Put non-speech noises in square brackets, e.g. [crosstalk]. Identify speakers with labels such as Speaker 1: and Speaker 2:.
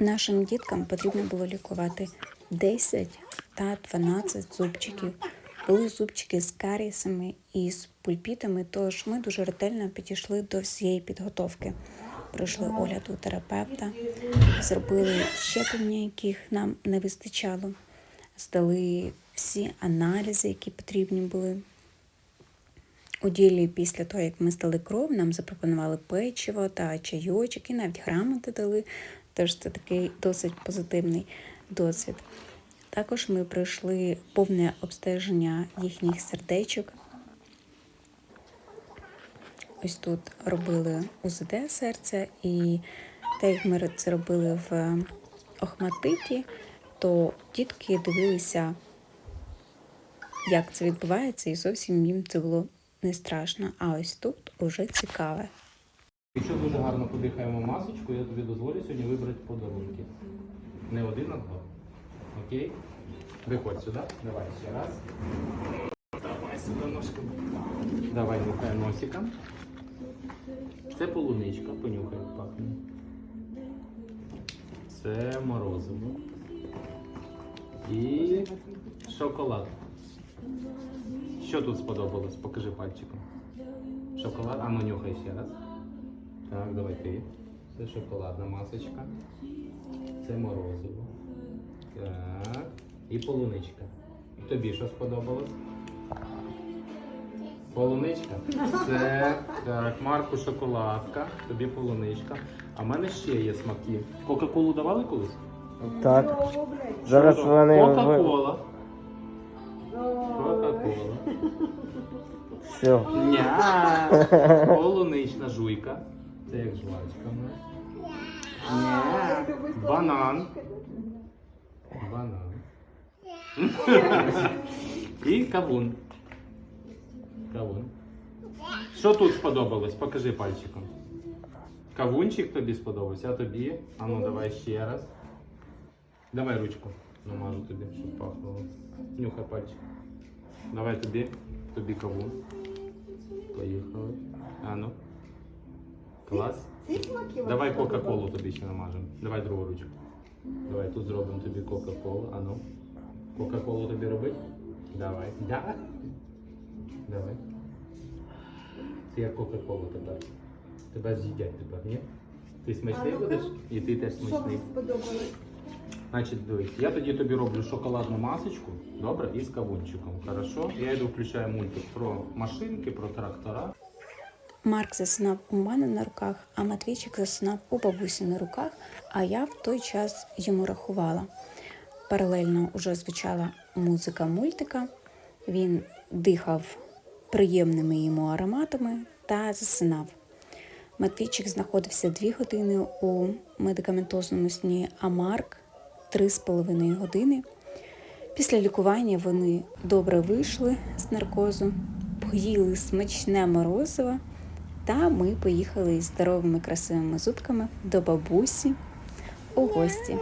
Speaker 1: Нашим діткам потрібно було лікувати 10 та 12 зубчиків. Були зубчики з карісами і з пульпітами, тож ми дуже ретельно підійшли до всієї підготовки. Пройшли огляд у терапевта, зробили щеплення, яких нам не вистачало, здали всі аналізи, які потрібні були. У ділі після того, як ми здали кров, нам запропонували печиво та чайочок і навіть грамоти дали. Тож це такий досить позитивний досвід. Також ми пройшли повне обстеження їхніх сердечок. Ось тут робили УЗД серця, і так як ми це робили в Охматиті, то дітки дивилися, як це відбувається, і зовсім їм це було не страшно. А ось тут уже цікаве.
Speaker 2: Якщо дуже гарно подихаємо масочку, я тобі дозволю сьогодні вибрати подарунки. Не один, а два. Окей? Виходь сюди. Давай ще раз. Давай сюди ножку. Давай нюхай носиком. Це полуничка, понюхай, пахне. Це морозиво. І шоколад. Що тут сподобалось? Покажи пальчиком. Шоколад, а ну нюхай ще раз. Так, давай ти. Це шоколадна масочка. Це морозиво. Так. І полуничка. Тобі що сподобалось? Полуничка. Це так, Марку шоколадка, тобі полуничка. А в мене ще є смаки. Кока-колу давали колись?
Speaker 3: Так. Зараз вони.
Speaker 2: Кока-кола. Кока-кола.
Speaker 3: Все.
Speaker 2: Ня. [laughs] Полунична жуйка. Це як жвачка в нас. Ня. Банан. Банан. [laughs] І кавун. Кавун. Що тут сподобалось? Покажи пальчиком. Кавунчик тобі сподобався, а тобі? А ну давай ще раз. Давай ручку. Намажу тобі, щоб пахнуло. Нюхай пальчик. Давай тобі. Тобі кавун. Поїхали. А ну. Клас. Давай Кока-Колу тобі ще намажемо. Давай другу ручку. Давай тут зробимо тобі Кока-Колу. А ну. Кока-Колу тобі робить? Давай. Да. Давай. Ти як Кока-Колу тепер. Тебе з'їдять тепер, ні? Ти смачний будеш? І ти теж смачний. Значить, дивись, я тоді тобі роблю шоколадну масочку, добре, і з кавунчиком. Хорошо? Я йду включаю мультик про машинки, про трактора.
Speaker 1: Марк засинав у мене на руках, а Матвійчик засинав у бабусі на руках, а я в той час йому рахувала. Паралельно уже звучала музика мультика. Він дихав приємними йому ароматами та засинав. Матвійчик знаходився дві години у медикаментозному сні, а Марк три з половиною години. Після лікування вони добре вийшли з наркозу, поїли смачне морозиво, та ми поїхали із здоровими красивими зубками до бабусі у гості.